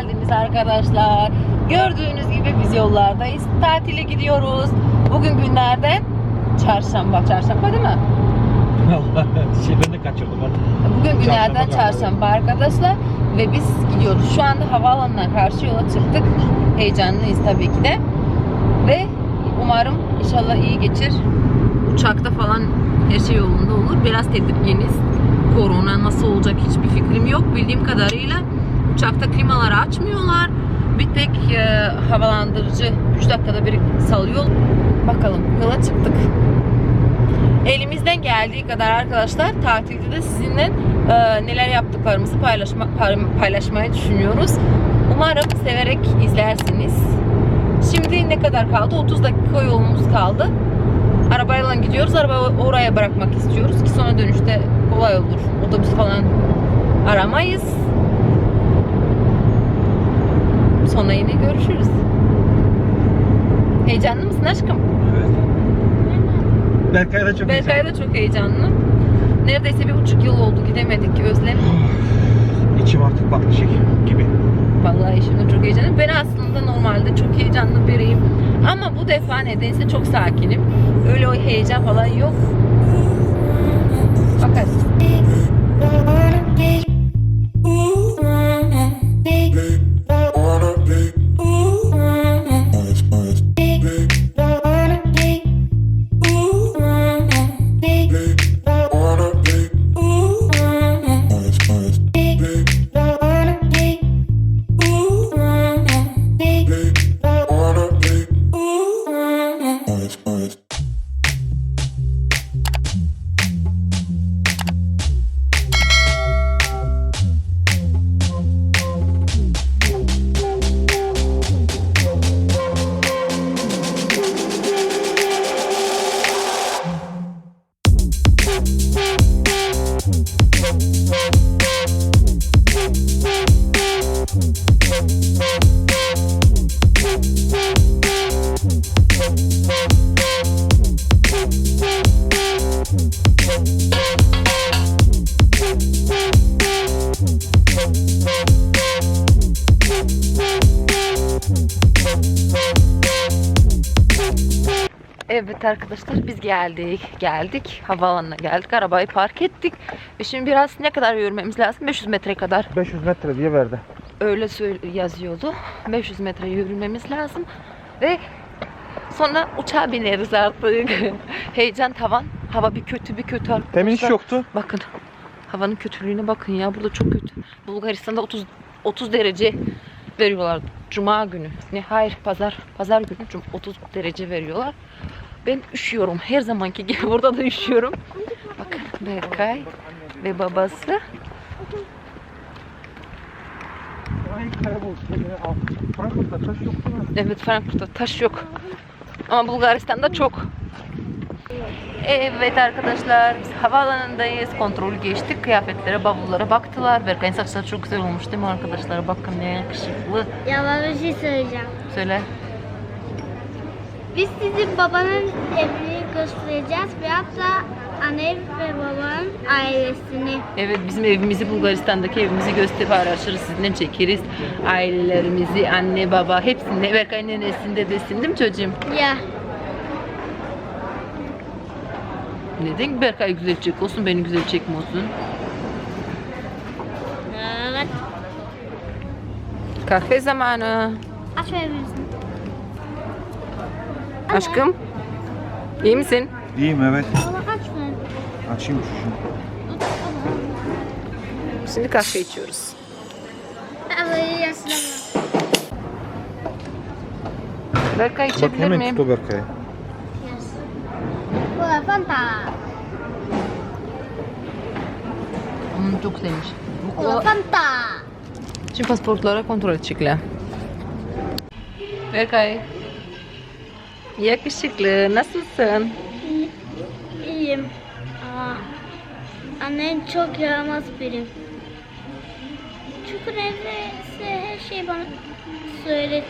geldiniz arkadaşlar. Gördüğünüz gibi biz yollardayız. Tatile gidiyoruz. Bugün günlerden çarşamba. Çarşamba değil mi? Şey ben de kaçırdım ben. Bugün günlerden Çarşamba çarşamba arkadaşlar. Ve biz gidiyoruz. Şu anda havaalanına karşı yola çıktık. Heyecanlıyız tabii ki de. Ve umarım inşallah iyi geçir. Uçakta falan her şey yolunda olur. Biraz tedirginiz. Korona nasıl olacak hiçbir fikrim yok. Bildiğim kadarıyla uçakta klimaları açmıyorlar. Bir tek e, havalandırıcı 3 dakikada bir salıyor. Bakalım yola çıktık. Elimizden geldiği kadar arkadaşlar tatilde de sizinle e, neler yaptıklarımızı paylaşma, pay- paylaşmayı düşünüyoruz. Umarım severek izlersiniz. Şimdi ne kadar kaldı? 30 dakika yolumuz kaldı. Arabayla gidiyoruz. Arabayı oraya bırakmak istiyoruz ki sonra dönüşte kolay olur. Otobüs falan aramayız. Sonra yine görüşürüz. Heyecanlı mısın aşkım? Evet. Berkay da çok Berkay da çok heyecanlı. Neredeyse bir buçuk yıl oldu gidemedik Özlem. İçim artık batmışık gibi. Vallahi şimdi çok heyecanlıyım. Ben aslında normalde çok heyecanlı biriyim. Ama bu defa nedense çok sakinim. Öyle o heyecan falan yok. Thank Evet arkadaşlar biz geldik. Geldik. Havaalanına geldik. Arabayı park ettik. Ve şimdi biraz ne kadar yürümemiz lazım? 500 metre kadar. 500 metre diye verdi. Öyle yazıyordu. 500 metre yürümemiz lazım. Ve sonra uçağa bineriz artık. Heyecan tavan. Hava bir kötü bir kötü arkadaşlar. Temin hiç yoktu. Bakın. Havanın kötülüğüne bakın ya. Burada çok kötü. Bulgaristan'da 30 30 derece veriyorlar. Cuma günü. Ne hayır pazar pazar günü cum- 30 derece veriyorlar. Ben üşüyorum. Her zamanki gibi burada da üşüyorum. Bakın Berkay ve babası. Frankfurt'ta taş? Evet Frankfurt'ta taş yok. Ama Bulgaristan'da çok. Evet arkadaşlar biz havaalanındayız. Kontrolü geçtik. Kıyafetlere, bavullara baktılar. Berkay'ın saçları çok güzel olmuş değil mi arkadaşlar? Bakın ne yakışıklı. Ya ben bir şey söyleyeceğim. Söyle. Biz sizin babanın evini göstereceğiz ve hatta anne ve babanın ailesini. Evet bizim evimizi Bulgaristan'daki evimizi gösterip araştırırız. Sizinle çekeriz. Ailelerimizi, anne, baba hepsini. Berkay'ın nenesini, dedesini değil mi çocuğum? Ya Neden Berkay güzel çek olsun, beni güzel çekme olsun? evet. Kahve zamanı. Aç verebilirsin. Aşkım. iyi misin? İyiyim evet. Baba aç ver. Açayım şu şunu. Şimdi kahve içiyoruz. Evet yaşlama. Berkay Bak içebilir hemen miyim? tut o Berkay'ı. Bu da Fanta. Hmm, çok sevmiş. Bu da Fanta. Şimdi pasaportlara kontrol edecekler. Berkay. Yakışıklı. Nasılsın? İyiyim. Aa, annen çok yaramaz biri. Çünkü neredeyse her şeyi bana söyletti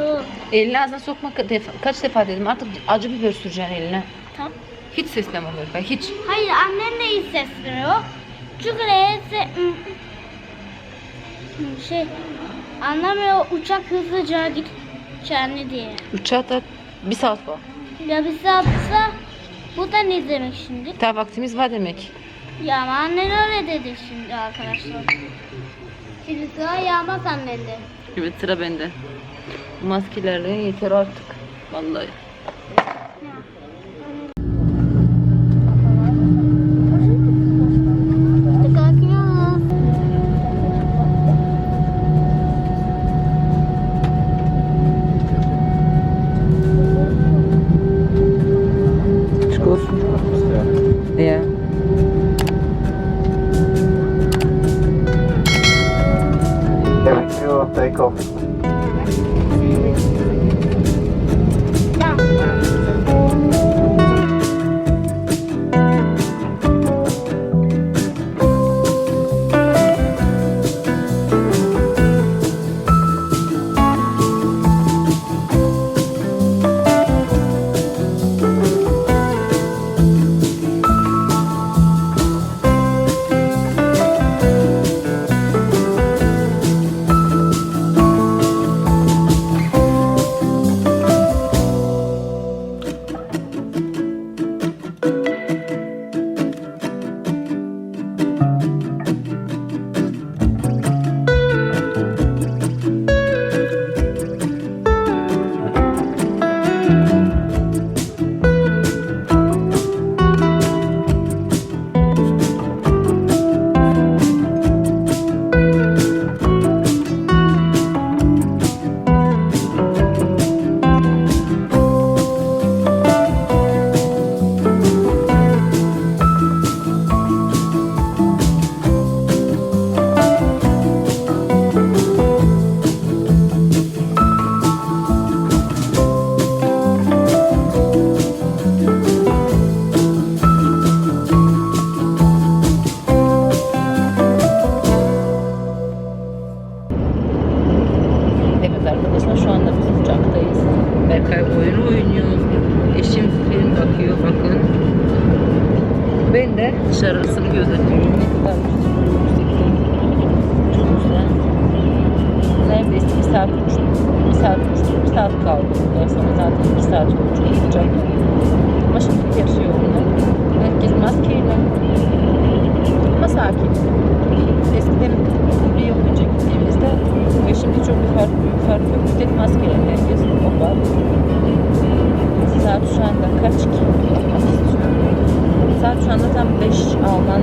o. Elini ağzına sokma ka- defa- kaç defa dedim artık acı biber süreceksin eline. Tamam. Hiç sesleme Berkay hiç. Hayır annem de iyi sesleniyor. Çünkü hmm, şey Anlamıyor uçak hızlıca gideceğini diye. Uçağa da bir saat var. Ya bir saatsa bu da ne demek şimdi? Daha vaktimiz var demek. Ya ama annen öyle dedi şimdi arkadaşlar. Şimdi sıra yağmaz annende. Evet sıra bende. Maskelerle yeter artık. Vallahi. Aşk olsun. Saat kaldı. Ondan sonra zaten bir saat yolculuk olacak. Ama şimdi şey yolunda. Herkes maskeyle. Ama sakin. Eskiden bir okuyunca gittiğimizde ve şimdi çok bir fark, büyük fark yok. Bir maskeyle herkes o var. Saat şu anda kaç ki? Saat şu anda tam 5 Alman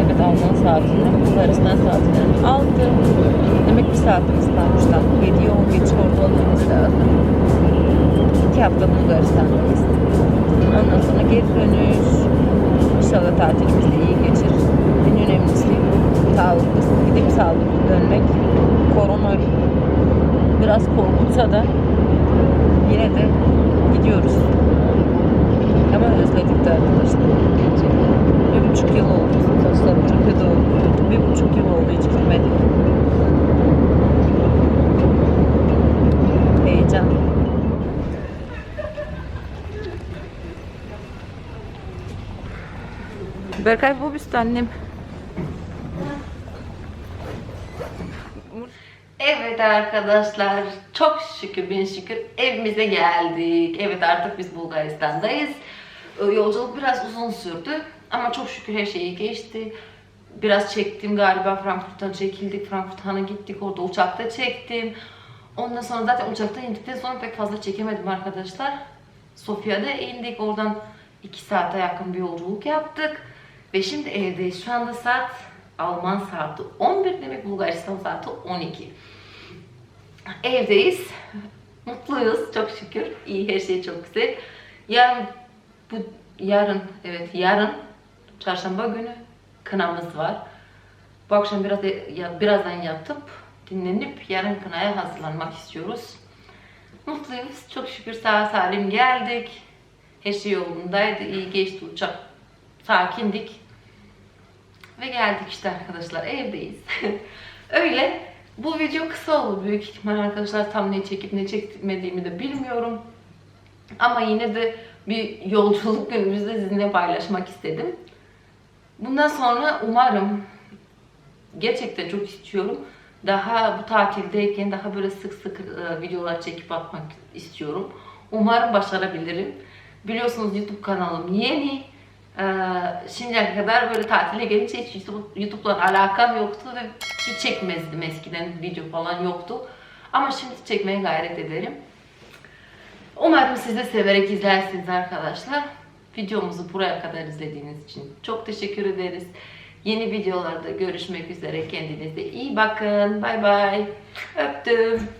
Evet Alman saatinde Bulgaristan saatinden aldı. Demek bir saatimiz kalmış tam. 7'ye 10 geçe orada olmamız lazım. 2 hafta Bulgaristan'dayız. Ondan sonra geri dönüş. İnşallah tatilimiz de iyi geçir. En önemlisi sağlıklı, gidip sağlıklı dönmek. Korona biraz korkutsa da yine de gidiyoruz. Ama özledik de arkadaşlar. Bir buçuk yıl oldu. Dostlar Türkiye'de oldu. Bir buçuk yıl oldu hiç gitmedik. Heyecan. Berkay bu büstü annem. Evet arkadaşlar çok şükür bin şükür evimize geldik. Evet artık biz Bulgaristan'dayız. Yolculuk biraz uzun sürdü ama çok şükür her şey iyi geçti. Biraz çektim galiba Frankfurt'tan çekildik. Frankfurt'a gittik orada uçakta çektim. Ondan sonra zaten uçakta indikten sonra pek fazla çekemedim arkadaşlar. Sofya'da indik oradan 2 saate yakın bir yolculuk yaptık. Ve şimdi evdeyiz. Şu anda saat Alman saati 11 demek Bulgaristan saati 12. Evdeyiz. Mutluyuz çok şükür. İyi her şey çok güzel. Yarın bu yarın evet yarın çarşamba günü kınamız var. Bu akşam biraz ya, birazdan yatıp dinlenip yarın kınaya hazırlanmak istiyoruz. Mutluyuz. Çok şükür sağ salim geldik. Her şey yolundaydı. iyi geçti uçak. Sakindik. Ve geldik işte arkadaşlar evdeyiz. Öyle. Bu video kısa olur büyük ihtimal arkadaşlar. Tam ne çekip ne çekmediğimi de bilmiyorum. Ama yine de bir yolculuk günümüzde sizinle paylaşmak istedim. Bundan sonra umarım gerçekten çok istiyorum. Daha bu tatildeyken daha böyle sık sık e, videolar çekip atmak istiyorum. Umarım başarabilirim. Biliyorsunuz YouTube kanalım yeni. Ee, şimdiye kadar böyle tatile gelince hiç YouTube, YouTube'la alakam yoktu ve hiç çekmezdim eskiden video falan yoktu. Ama şimdi çekmeye gayret ederim. Umarım siz de severek izlersiniz arkadaşlar. Videomuzu buraya kadar izlediğiniz için çok teşekkür ederiz. Yeni videolarda görüşmek üzere. Kendinize iyi bakın. Bay bay. Öptüm.